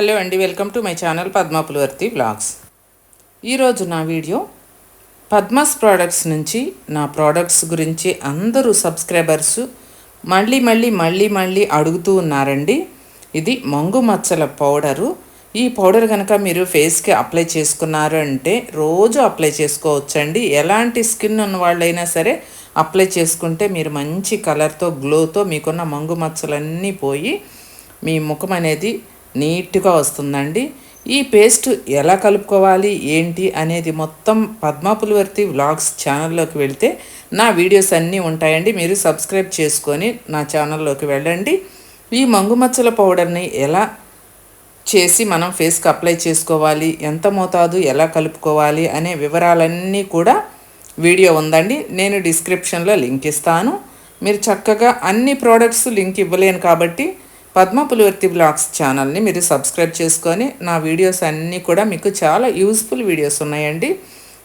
Hello అండి welcome to my channel Padma Pulavarthi blogs ఈరోజు నా వీడియో పద్మాస్ ప్రోడక్ట్స్ నుంచి నా ప్రోడక్ట్స్ గురించి అందరూ సబ్స్క్రైబర్స్ మళ్ళీ మళ్ళీ మళ్ళీ మళ్ళీ అడుగుతూ ఉన్నారండి. ఇది మంగు మచ్చల పౌడరు. ఈ పౌడర్ కనుక మీరు ఫేస్కి అప్లై చేసుకున్నారు అంటే రోజు అప్లై చేసుకోవచ్చండి. ఎలాంటి స్కిన్ ఉన్న వాళ్ళైనా సరే అప్లై చేసుకుంటే మీరు మంచి కలర్తో గ్లోతో మీకున్న మంగు మచ్చలన్నీ పోయి మీ ముఖం అనేది నీట్గా వస్తుందండి. ఈ పేస్ట్ ఎలా కలుపుకోవాలి ఏంటి అనేది మొత్తం పద్మాపులవర్తి వ్లాగ్స్ ఛానల్లోకి వెళ్తే నా వీడియోస్ అన్నీ ఉంటాయండి. మీరు సబ్స్క్రైబ్ చేసుకొని నా ఛానల్లోకి వెళ్ళండి. ఈ మంగుమచ్చల పౌడర్ని ఎలా చేసి మనం ఫేస్కి అప్లై చేసుకోవాలి ఎంత మోతాదు ఎలా కలుపుకోవాలి అనే వివరాలన్నీ కూడా వీడియో ఉందండి. నేను డిస్క్రిప్షన్లో లింక్ ఇస్తాను. మీరు చక్కగా అన్ని ప్రోడక్ట్స్ లింక్ ఇవ్వలేను కాబట్టి పద్మ పులివర్తి బ్లాగ్స్ ఛానల్ని మీరు సబ్స్క్రైబ్ చేసుకొని నా వీడియోస్ అన్నీ కూడా మీకు చాలా యూస్ఫుల్ వీడియోస్ ఉన్నాయండి.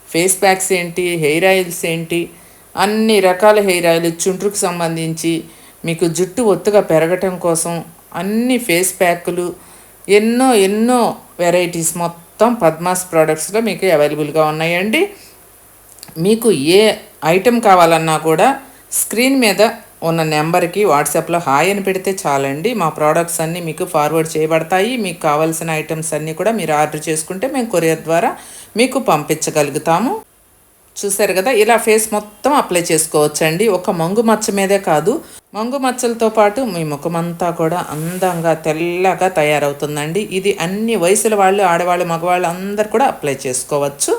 ఫేస్ ప్యాక్స్ ఏంటి? హెయిర్ ఆయిల్స్ ఏంటి? అన్ని రకాల హెయిర్ ఆయిల్ చుండ్రుకు సంబంధించి మీకు జుట్టు ఒత్తుగా పెరగటం కోసం అన్ని ఫేస్ ప్యాకులు ఎన్నో ఎన్నో వెరైటీస్ మొత్తం పద్మాస్ ప్రోడక్ట్స్లో మీకు అవైలబుల్గా ఉన్నాయండి. మీకు ఏ ఐటెం కావాలన్నా కూడా స్క్రీన్ మీద ఉన్న నెంబర్కి వాట్సాప్లో హాయ్ అని పెడితే చాలండి. మా ప్రోడక్ట్స్ అన్నీ మీకు ఫార్వర్డ్ చేయబడతాయి. మీకు కావాల్సిన ఐటమ్స్ అన్నీ కూడా మీరు ఆర్డర్ చేసుకుంటే మేము కొరియర్ ద్వారా మీకు పంపించగలుగుతాము. చూసారు కదా ఇలా ఫేస్ మొత్తం అప్లై చేసుకోవచ్చండి. ఒక మంగు మచ్చ మీదే కాదు మంగు మచ్చలతో పాటు మీ ముఖమంతా కూడా అందంగా తెల్లగా తయారవుతుందండి. ఇది అన్ని వయసుల వాళ్ళు ఆడవాళ్ళు మగవాళ్ళు అందరు కూడా అప్లై చేసుకోవచ్చు.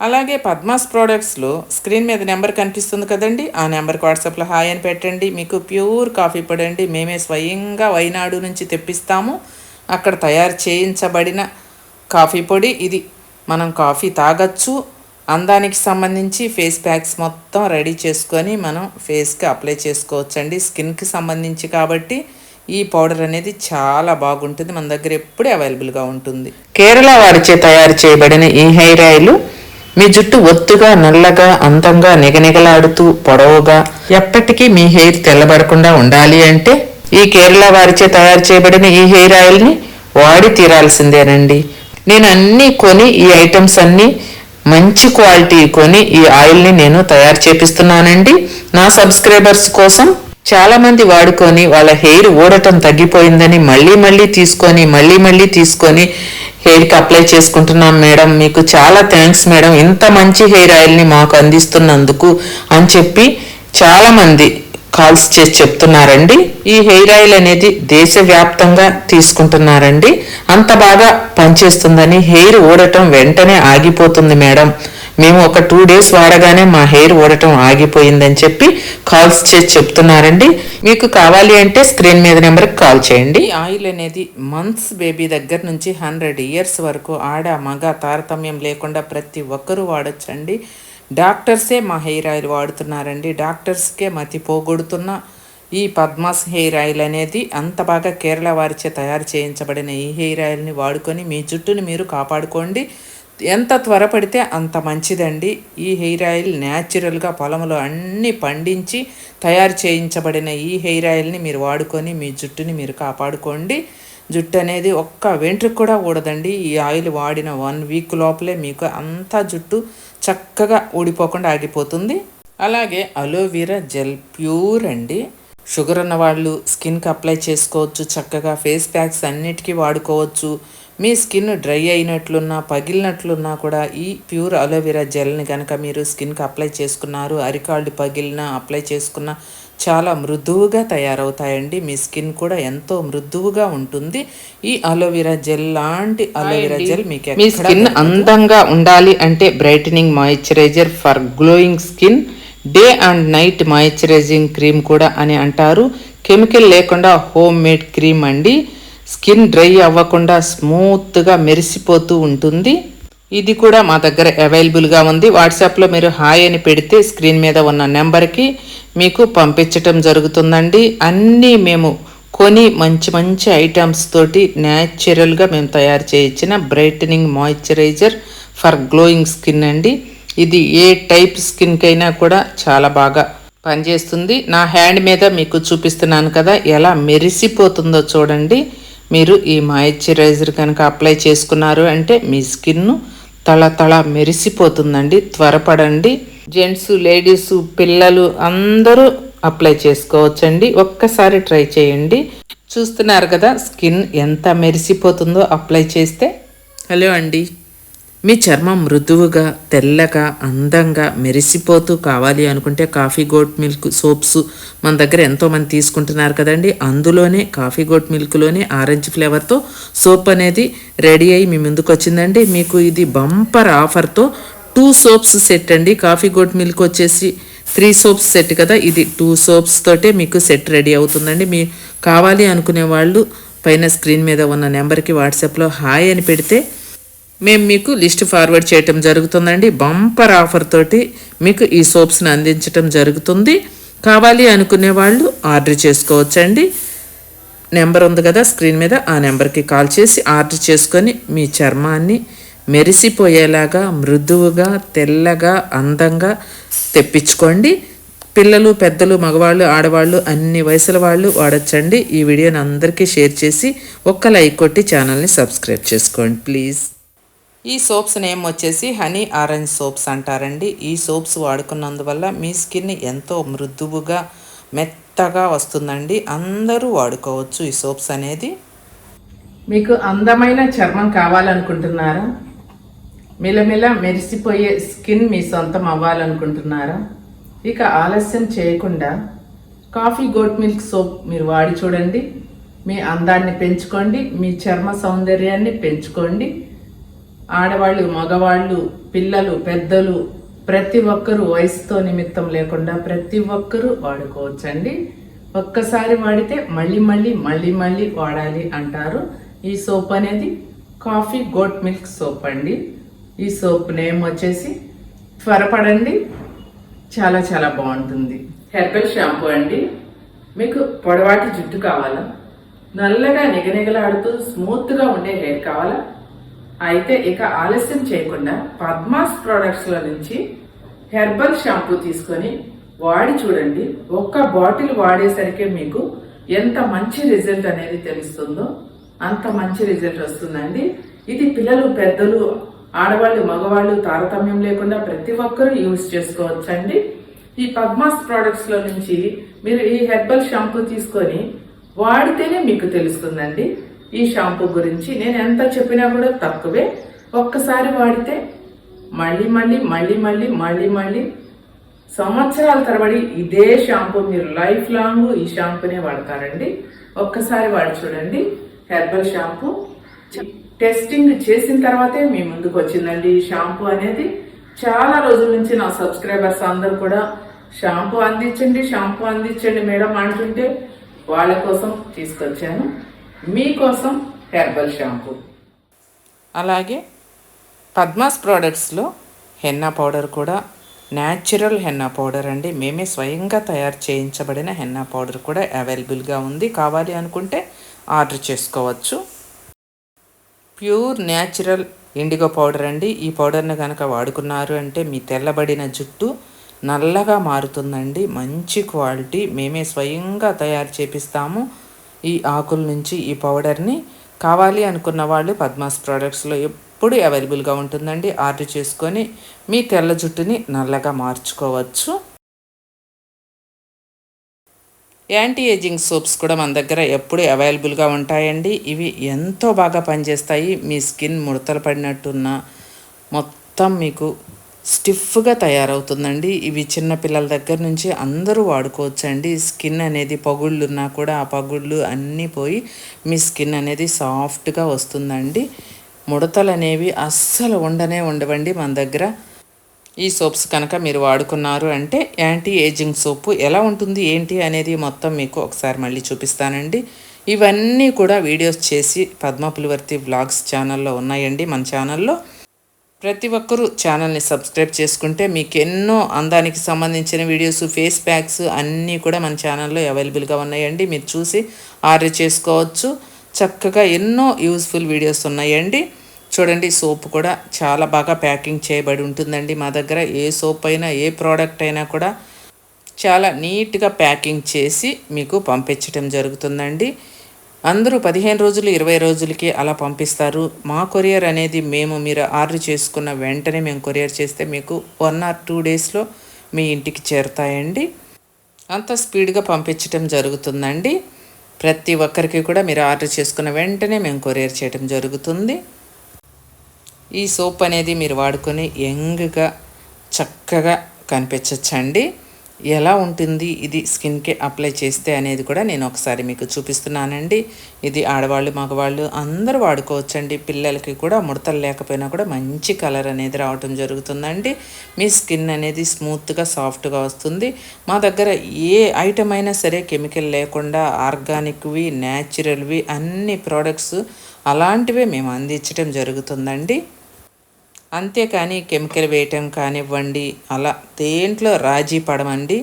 అలాగే పద్మాస్ ప్రోడక్ట్స్లో స్క్రీన్ మీద నెంబర్ కనిపిస్తుంది కదండి. ఆ నెంబర్కి వాట్సాప్లో హాయ్ అని పెట్టండి. మీకు ప్యూర్ కాఫీ పొడి అండి. మేమే స్వయంగా వైనాడు నుంచి తెప్పిస్తాము. అక్కడ తయారు చేయించబడిన కాఫీ పొడి ఇది. మనం కాఫీ తాగచ్చు. అందానికి సంబంధించి ఫేస్ ప్యాక్స్ మొత్తం రెడీ చేసుకొని మనం ఫేస్కి అప్లై చేసుకోవచ్చండి. స్కిన్కి సంబంధించి కాబట్టి ఈ పౌడర్ అనేది చాలా బాగుంటుంది. మన దగ్గర ఎప్పుడూ అవైలబుల్గా ఉంటుంది. కేరళ వారిచే తయారు చేయబడిన ఈ హెయిర్ ఆయిల్ మీ జుట్టు ఒత్తుగా నల్లగా అందంగా నిగనిగలాడుతూ పొడవుగా ఎప్పటికీ మీ హెయిర్ తెల్లబడకుండా ఉండాలి అంటే ఈ కేరళ వారిచే తయారు చేయబడిన ఈ హెయిర్ ఆయిల్ని వాడి తీరాల్సిందేనండి. నేను అన్నీ కొని ఈ ఐటమ్స్ అన్నీ మంచి క్వాలిటీ కొని ఈ ఆయిల్ని నేను తయారు చేపిస్తున్నానండి. నా సబ్స్క్రైబర్స్ కోసం చాలా మంది వాడుకొని వాళ్ళ హెయిర్ ఊడటం తగ్గిపోయిందని మళ్ళీ మళ్ళీ తీసుకొని మళ్ళీ మళ్ళీ తీసుకొని హెయిర్కి అప్లై చేసుకుంటున్నాం మేడం. మీకు చాలా థ్యాంక్స్ మేడం. ఇంత మంచి హెయిర్ ఆయిల్ని మాకు అందిస్తున్నందుకు అని చెప్పి చాలామంది కాల్స్ చేసి చెప్తున్నారండి. ఈ హెయిర్ ఆయిల్ అనేది దేశవ్యాప్తంగా తీసుకుంటున్నారండి. అంత బాగా పనిచేస్తుందని హెయిర్ ఊడటం వెంటనే ఆగిపోతుంది మేడం. మేము ఒక టూ డేస్ వాడగానే మా హెయిర్ ఊడటం ఆగిపోయిందని చెప్పి కాల్స్ చేసి చెప్తున్నారండి. మీకు కావాలి అంటే స్క్రీన్ మీద నెంబర్కి కాల్ చేయండి. ఆయిల్ అనేది మంత్స్ బేబీ దగ్గర నుంచి హండ్రెడ్ ఇయర్స్ వరకు ఆడ మగ తారతమ్యం లేకుండా ప్రతి ఒక్కరూ వాడచ్చండి. డాక్టర్సే మా హెయిర్ ఆయిల్ వాడుతున్నారండి. డాక్టర్స్కే మతి పోగొడుతున్న ఈ పద్మాస్ హెయిర్ ఆయిల్ అనేది అంత బాగా కేరళ వారిచే తయారు చేయించబడిన ఈ హెయిర్ ఆయిల్ని వాడుకొని మీ జుట్టుని మీరు కాపాడుకోండి. ఎంత త్వరపడితే అంత మంచిదండి. ఈ హెయిర్ ఆయిల్ న్యాచురల్గా పొలంలో అన్నీ పండించి తయారు చేయించబడిన ఈ హెయిర్ ఆయిల్ని మీరు వాడుకొని మీ జుట్టుని మీరు కాపాడుకోండి. జుట్టు అనేది ఒక్క వెంట్రుకు కూడా ఊడదండి. ఈ ఆయిల్ వాడిన వన్ వీక్ లోపలే మీకు అంతా జుట్టు చక్కగా ఊడిపోకుండా ఆగిపోతుంది. అలాగే అలోవెరా జెల్ ప్యూర్ అండి. షుగర్ ఉన్న వాళ్ళు స్కిన్కి అప్లై చేసుకోవచ్చు. చక్కగా ఫేస్ ప్యాక్స్ అన్నిటికీ వాడుకోవచ్చు. మీ స్కిన్ డ్రై అయినట్లున్నా పగిలినట్లున్నా కూడా ఈ ప్యూర్ అలోవెరా జెల్ని కనుక మీరు స్కిన్కి అప్లై చేసుకున్నారు అరికాళ్ళు పగిలినా అప్లై చేసుకున్న చాలా మృదువుగా తయారవుతాయండి. మీ స్కిన్ కూడా ఎంతో మృదువుగా ఉంటుంది. ఈ అలోవెరా జెల్ లాంటి అలోవెరా జెల్ మీకు మీ స్కిన్ అందంగా ఉండాలి అంటే brightening moisturiser for glowing skin. Day and night moisturising cream కూడా అని అంటారు. కెమికల్ లేకుండా హోమ్ మేడ్ క్రీమ్ అండి. స్కిన్ డ్రై అవ్వకుండా స్మూత్గా మెరిసిపోతూ ఉంటుంది. ఇది కూడా మా దగ్గర అవైలబుల్గా ఉంది. వాట్సాప్లో మీరు హాయ్ అని పెడితే స్క్రీన్ మీద ఉన్న నెంబర్కి మీకు పంపించటం జరుగుతుందండి. అన్నీ మేము కొని మంచి మంచి ఐటమ్స్ తోటి న్యాచురల్గా మేము తయారు చేయించిన brightening moisturiser for glowing skin అండి. ఇది ఏ టైప్ స్కిన్కైనా కూడా చాలా బాగా పనిచేస్తుంది. నా హ్యాండ్ మీద మీకు చూపిస్తున్నాను కదా ఎలా మెరిసిపోతుందో చూడండి. మీరు ఈ మాయిశ్చరైజర్ కనుక అప్లై చేసుకున్నారు అంటే మీ స్కిన్ తల తల మెరిసిపోతుందండి త్వరపడండి. జెంట్స్ లేడీస్ పిల్లలు అందరూ అప్లై చేసుకోవచ్చండి. ఒక్కసారి ట్రై చేయండి. చూస్తున్నారు కదా స్కిన్ ఎంత మెరిసిపోతుందో అప్లై చేస్తే. హలో అండి. మీ చర్మం మృదువుగా తెల్లగా అందంగా మెరిసిపోతూ కావాలి అనుకుంటే కాఫీ గోట్ మిల్క్ సోప్స్ మన దగ్గర ఎంతోమంది తీసుకుంటున్నారు కదండి. అందులోనే కాఫీ గోట్ మిల్క్లోనే ఆరెంజ్ ఫ్లేవర్తో సోప్ అనేది రెడీ అయ్యి మీ ముందుకు వచ్చిందండి. మీకు ఇది బంపర్ ఆఫర్తో టూ సోప్స్ సెట్ అండి. కాఫీ గోట్ మిల్క్ వచ్చేసి త్రీ సోప్స్ సెట్ కదా. ఇది టూ సోప్స్ తోటే మీకు సెట్ రెడీ అవుతుందండి. మీ కావాలి అనుకునే వాళ్ళు పైన స్క్రీన్ మీద ఉన్న నెంబర్కి వాట్సాప్లో హాయ్ అని పెడితే మేము మీకు లిస్ట్ ఫార్వర్డ్ చేయటం జరుగుతుందండి. బంపర్ ఆఫర్ తోటి మీకు ఈ సోప్స్ని అందించటం జరుగుతుంది. కావాలి అనుకునే వాళ్ళు ఆర్డర్ చేసుకోవచ్చండి. నెంబర్ ఉంది కదా స్క్రీన్ మీద ఆ నెంబర్కి కాల్ చేసి ఆర్డర్ చేసుకొని మీ చర్మాన్ని మెరిసిపోయేలాగా మృదువుగా తెల్లగా అందంగా తెప్పించుకోండి. పిల్లలు పెద్దలు మగవాళ్ళు ఆడవాళ్ళు అన్ని వయసుల వాళ్ళు వాడచ్చండి. ఈ వీడియోని అందరికీ షేర్ చేసి ఒక్క లైక్ కొట్టి ఛానల్ని సబ్స్క్రైబ్ చేసుకోండి ప్లీజ్. ఈ సోప్స్ నేమ్ వచ్చేసి హనీ ఆరెంజ్ సోప్స్ అంటారండి. ఈ సోప్స్ వాడుకున్నందువల్ల మీ స్కిన్ ఎంతో మృదువుగా మెత్తగా వస్తుందండి. అందరూ వాడుకోవచ్చు ఈ సోప్స్ అనేది. మీకు అందమైన చర్మం కావాలనుకుంటున్నారా? మిలమిల మెరిసిపోయే స్కిన్ మీ సొంతం అవ్వాలనుకుంటున్నారా? ఇక ఆలస్యం చేయకుండా కాఫీ గోట్ మిల్క్ సోప్ మీరు వాడి చూడండి. మీ అందాన్ని పెంచుకోండి. మీ చర్మ సౌందర్యాన్ని పెంచుకోండి. ఆడవాళ్ళు మగవాళ్ళు పిల్లలు పెద్దలు ప్రతి ఒక్కరూ వయసుతో నిమిత్తం లేకుండా ప్రతి ఒక్కరూ వాడుకోవచ్చండి. ఒక్కసారి వాడితే మళ్ళీ మళ్ళీ మళ్ళీ మళ్ళీ వాడాలి అంటారు. ఈ సోప్ అనేది కాఫీ గోట్ మిల్క్ సోప్ అండి. ఈ సోప్ నేమ్ వచ్చేసి త్వరపడండి. చాలా చాలా బాగుంటుంది. హెర్బల్ షాంపూ అండి. మీకు పొడవాటి జుట్టు కావాలా? నల్లగా నిగనిగలాడుతూ స్మూత్గా ఉండే హెయిర్ కావాలా? అయితే ఇక ఆలస్యం చేయకుండా పద్మాస్ ప్రొడక్ట్స్లో నుంచి హెర్బల్ షాంపూ తీసుకొని వాడి చూడండి. ఒక్క బాటిల్ వాడేసరికి మీకు ఎంత మంచి రిజల్ట్ అనేది తెలుస్తుందో అంత మంచి రిజల్ట్ వస్తుందండి. ఇది పిల్లలు పెద్దలు ఆడవాళ్ళు మగవాళ్ళు తారతమ్యం లేకుండా ప్రతి ఒక్కరూ యూజ్ చేసుకోవచ్చండి. ఈ పద్మాస్ ప్రొడక్ట్స్లో నుంచి మీరు ఈ హెర్బల్ షాంపూ తీసుకొని వాడితేనే మీకు తెలుస్తుందండి. ఈ షాంపూ గురించి నేను ఎంత చెప్పినా కూడా తక్కువే. ఒక్కసారి వాడితే మళ్ళీ మళ్ళీ మళ్ళీ మళ్ళీ మళ్ళీ మళ్ళీ సంవత్సరాల తరబడి ఇదే షాంపూ మీరు లైఫ్ లాంగ్ ఈ షాంపూనే వాడతారండి. ఒక్కసారి వాడి చూడండి. Herbal shampoo. టెస్టింగ్ చేసిన తర్వాతే మీ ముందుకు వచ్చిందండి ఈ షాంపూ అనేది. చాలా రోజుల నుంచి నా సబ్స్క్రైబర్స్ అందరు కూడా షాంపూ అందించండి షాంపూ అందించండి మేడం అంటుంటే వాళ్ళ కోసం తీసుకొచ్చాను. మీకోసం హెర్బల్ షాంపూ. అలాగే పద్మాస్ ప్రోడక్ట్స్లో హెన్నా పౌడర్ కూడా. న్యాచురల్ హెన్నా పౌడర్ అండి. మేమే స్వయంగా తయారు చేయించబడిన హెన్నా పౌడర్ కూడా అవైలబుల్గా ఉంది. కావాలి అనుకుంటే ఆర్డర్ చేసుకోవచ్చు. ప్యూర్ న్యాచురల్ ఇండిగో పౌడర్ అండి. ఈ పౌడర్ని కనుక వాడుకున్నారు అంటే మీ తెల్లబడిన జుట్టు నల్లగా మారుతుందండి. మంచి క్వాలిటీ. మేమే స్వయంగా తయారు చేపిస్తాము. ఈ ఆకుల నుంచి ఈ పౌడర్ని కావాలి అనుకున్న వాళ్ళు పద్మాస్ ప్రోడక్ట్స్లో ఎప్పుడు అవైలబుల్గా ఉంటుందండి. ఆర్డర్ చేసుకొని మీ తెల్ల జుట్టుని నల్లగా మార్చుకోవచ్చు. యాంటీ ఏజింగ్ సోప్స్ కూడా మన దగ్గర ఎప్పుడు అవైలబుల్గా ఉంటాయండి. ఇవి ఎంతో బాగా పనిచేస్తాయి. మీ స్కిన్ ముడతలు పడినట్టున్న మొత్తం మీకు స్టిఫ్గా తయారవుతుందండి. ఇవి చిన్న పిల్లల దగ్గర నుంచి అందరూ వాడుకోవచ్చండి. స్కిన్ అనేది పగుళ్ళున్నా కూడా ఆ పగుళ్ళు అన్నీ పోయి మీ స్కిన్ అనేది సాఫ్ట్గా వస్తుందండి. ముడతలు అనేవి అస్సలు ఉండనే ఉండవండి మన దగ్గర. ఈ సోప్స్ కనుక మీరు వాడుకున్నారు అంటే యాంటీ ఏజింగ్ సోపు ఎలా ఉంటుంది ఏంటి అనేది మొత్తం మీకు ఒకసారి మళ్ళీ చూపిస్తానండి. ఇవన్నీ కూడా వీడియోస్ చేసి పద్మపులివర్తి వ్లాగ్స్ ఛానల్లో ఉన్నాయండి మన ఛానల్లో. ప్రతి ఒక్కరూ ఛానల్ని సబ్స్క్రైబ్ చేసుకుంటే మీకు ఎన్నో అందానికి సంబంధించిన వీడియోస్ ఫేస్ ప్యాక్స్ అన్నీ కూడా మన ఛానల్లో అవైలబుల్గా ఉన్నాయండి. మీరు చూసి ఆర్డర్ చేసుకోవచ్చు. చక్కగా ఎన్నో యూస్ఫుల్ వీడియోస్ ఉన్నాయండి. చూడండి సోప్ కూడా చాలా బాగా ప్యాకింగ్ చేయబడి ఉంటుందండి మా దగ్గర. ఏ సోప్ అయినా ఏ ప్రోడక్ట్ అయినా కూడా చాలా నీట్గా ప్యాకింగ్ చేసి మీకు పంపించడం జరుగుతుందండి. అందరూ పదిహేను రోజులు ఇరవై రోజులకి అలా పంపిస్తారు. మా కొరియర్ అనేది మేము మీరు ఆర్డర్ చేసుకున్న వెంటనే మేము కొరియర్ చేస్తే మీకు వన్ ఆర్ టూ డేస్లో మీ ఇంటికి చేరుతాయండి. అంత స్పీడ్గా పంపించటం జరుగుతుందండి. ప్రతి ఒక్కరికి కూడా మీరు ఆర్డర్ చేసుకున్న వెంటనే మేము కొరియర్ చేయడం జరుగుతుంది. ఈ సోప్ అనేది మీరు వాడుకొని యంగ్గా చక్కగా కనిపించచ్చండి. ఎలా ఉంటుంది ఇది స్కిన్కి అప్లై చేస్తే అనేది కూడా నేను ఒకసారి మీకు చూపిస్తున్నానండి. ఇది ఆడవాళ్ళు మగవాళ్ళు అందరూ వాడుకోవచ్చండి. పిల్లలకి కూడా ముడతలు లేకపోయినా కూడా మంచి కలర్ అనేది రావటం జరుగుతుందండి. మీ స్కిన్ అనేది స్మూత్గా సాఫ్ట్గా వస్తుంది. మా దగ్గర ఏ ఐటమ్ అయినా సరే కెమికల్ లేకుండా ఆర్గానిక్వి న్యాచురల్వి అన్ని ప్రోడక్ట్స్ అలాంటివే మేము అందించడం జరుగుతుందండి. అంతేకాని కెమికల్ వేయటం కానివ్వండి అలా దేంట్లో రాజీ పడమండి.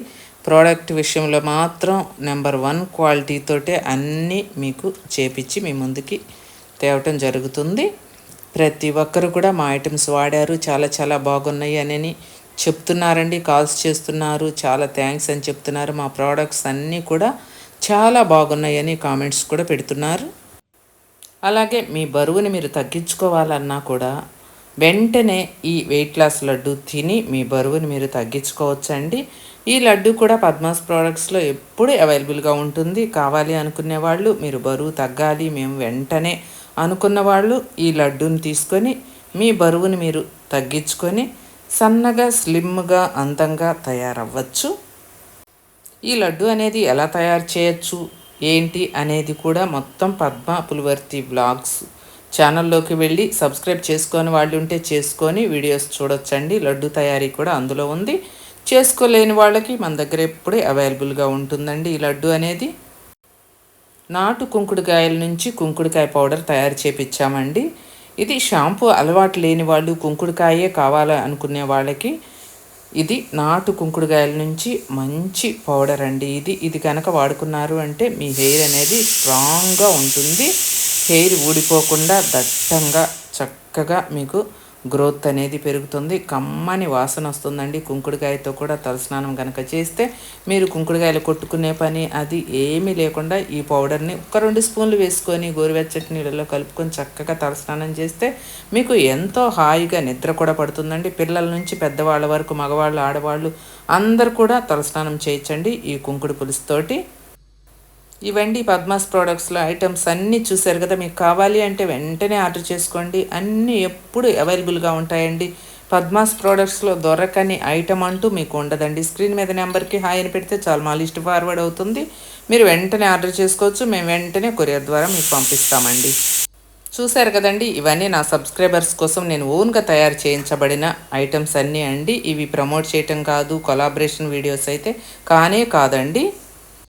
ప్రోడక్ట్ విషయంలో మాత్రం నెంబర్ వన్ క్వాలిటీతోటే అన్నీ మీకు చేపించి మీ ముందుకి తేవటం జరుగుతుంది. ప్రతి ఒక్కరు కూడా మా ఐటమ్స్ వాడారు చాలా చాలా బాగున్నాయి అని చెప్తున్నారండి కాల్స్ చేస్తున్నారు చాలా థ్యాంక్స్ అని చెప్తున్నారు. మా ప్రోడక్ట్స్ అన్నీ కూడా చాలా బాగున్నాయని కామెంట్స్ కూడా పెడుతున్నారు. అలాగే మీ బరువుని మీరు తగ్గించుకోవాలన్నా కూడా వెంటనే ఈ వెయిట్ లాస్ లడ్డు తిని మీ బరువుని మీరు తగ్గించుకోవచ్చండి. ఈ లడ్డు కూడా పద్మాస్ ప్రోడక్ట్స్లో ఎప్పుడు అవైలబుల్గా ఉంటుంది. కావాలి అనుకునే వాళ్ళు మీరు బరువు తగ్గాలి మేము వెంటనే అనుకున్న వాళ్ళు ఈ లడ్డూని తీసుకొని మీ బరువుని మీరు తగ్గించుకొని సన్నగా స్లిమ్గా అందంగా తయారవ్వచ్చు. ఈ లడ్డు అనేది ఎలా తయారు చేయొచ్చు? ఏంటి అనేది కూడా మొత్తం పద్మ పులివర్తి బ్లాగ్స్ ఛానల్లోకి వెళ్ళి సబ్స్క్రైబ్ చేసుకొని వాళ్ళు ఉంటే చేసుకొని వీడియోస్ చూడొచ్చండి. లడ్డు తయారీ కూడా అందులో ఉంది. చేసుకోలేని వాళ్ళకి మన దగ్గర ఎప్పుడే అవైలబుల్గా ఉంటుందండి ఈ లడ్డు అనేది. నాటు కుంకుడుకాయల నుంచి కుంకుడుకాయ పౌడర్ తయారు చేపించామండి ఇది షాంపూ అలవాటు లేని వాళ్ళు కుంకుడుకాయే కావాలి అనుకునే వాళ్ళకి ఇది నాటు కుంకుడుకాయల నుంచి మంచి పౌడర్ అండి ఇది. ఇది కనుక వాడుకున్నారు అంటే మీ హెయిర్ అనేది స్ట్రాంగ్గా ఉంటుంది. హెయిర్ ఊడిపోకుండా దట్టంగా చక్కగా మీకు గ్రోత్ అనేది పెరుగుతుంది. కమ్మని వాసన వస్తుందండి. కుంకుడుకాయతో కూడా తలస్నానం కనుక చేస్తే మీరు కుంకుడుకాయలు కొట్టుకునే పని అది ఏమీ లేకుండా ఈ పౌడర్ని ఒక రెండు స్పూన్లు వేసుకొని గోరువెచ్చటి నీళ్ళలో కలుపుకొని చక్కగా తలస్నానం చేస్తే మీకు ఎంతో హాయిగా నిద్ర కూడా పడుతుందండి. పిల్లల నుంచి పెద్దవాళ్ళ వరకు మగవాళ్ళు ఆడవాళ్ళు అందరు కూడా తలస్నానం చేయించండి ఈ కుంకుడు పులుసుతోటి. ఇవండి పద్మాస్ ప్రోడక్ట్స్లో ఐటమ్స్ అన్నీ చూశారు కదా మీకు కావాలి అంటే వెంటనే ఆర్డర్ చేసుకోండి. అన్నీ ఎప్పుడు అవైలబుల్గా ఉంటాయండి. పద్మాస్ ప్రోడక్ట్స్లో దొరకని ఐటమ్ అంటూ మీకు ఉండదండి. స్క్రీన్ మీద నెంబర్కి హాయ్ అని పెడితే చాలా మా లిస్ట్ ఫార్వర్డ్ అవుతుంది. మీరు వెంటనే ఆర్డర్ చేసుకోవచ్చు. మేము వెంటనే కొరియర్ ద్వారా మీకు పంపిస్తామండి. చూశారు కదండి ఇవన్నీ నా సబ్స్క్రైబర్స్ కోసం నేను ఓన్గా తయారు చేయించబడిన ఐటమ్స్ అన్నీ అండి. ఇవి ప్రమోట్ చేయటం కాదు కొలాబరేషన్ వీడియోస్ అయితే కానే కాదండి.